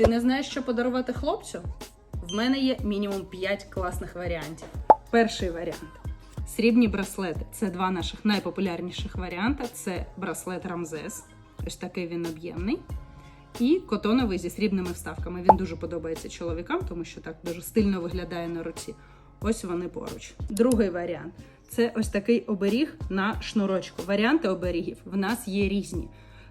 Ти не знаєш, що подарувати хлопцю? В мене є мінімум 5 класних варіантів. Перший варіант. Срібні браслети. Це два наших найпопулярніших варіанти. Це браслет Рамзес. Ось такий він об'ємний. І котоновий зі срібними вставками. Він дуже подобається чоловікам, тому що так дуже стильно виглядає на руці. Ось вони поруч. Другий варіант це ось такий оберіг на шнурочку. Варіанти оберігів в нас є різні.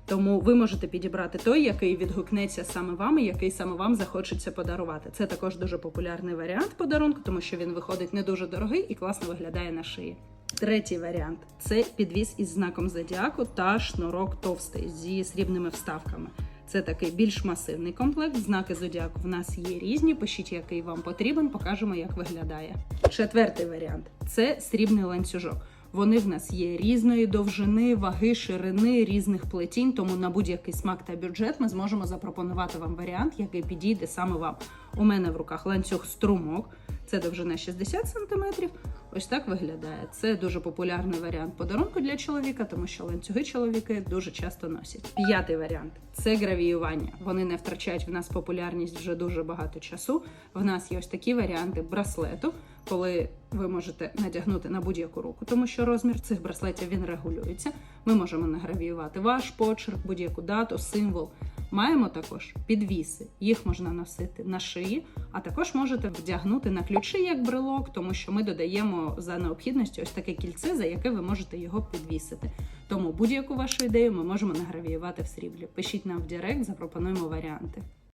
Тому ви можете підібрати той, який відгукнеться саме вам, і який саме вам захочеться подарувати. Це також дуже популярний варіант подарунку, тому що він виходить не дуже дорогий і класно виглядає на шиї. Третій варіант це підвіз із знаком зодіаку та шнурок товстий зі срібними вставками. Це такий більш масивний комплект. Знаки зодіаку в нас є різні. Пишіть, який вам потрібен, покажемо, як виглядає. Четвертий варіант це срібний ланцюжок. Вони в нас є різної довжини, ваги, ширини, різних плетінь. Тому на будь-який смак та бюджет ми зможемо запропонувати вам варіант, який підійде саме вам. У мене в руках ланцюг струмок. Це довжина 60 см. Ось так виглядає. Це дуже популярний варіант подарунку для чоловіка, тому що ланцюги чоловіки дуже часто носять. П'ятий варіант це гравіювання. Вони не втрачають в нас популярність вже дуже багато часу. В нас є ось такі варіанти браслету, коли ви можете надягнути на будь-яку руку, тому що розмір цих браслетів він регулюється. Ми можемо награвіювати ваш почерк, будь-яку дату, символ. Маємо також підвіси. Їх можна носити на шиї, а також можете вдягнути на ключі як брелок, тому що ми додаємо за необхідністю ось таке кільце, за яке ви можете його підвісити. Тому будь-яку вашу ідею ми можемо награвіювати в сріблі. Пишіть нам в Директ, запропонуємо варіанти.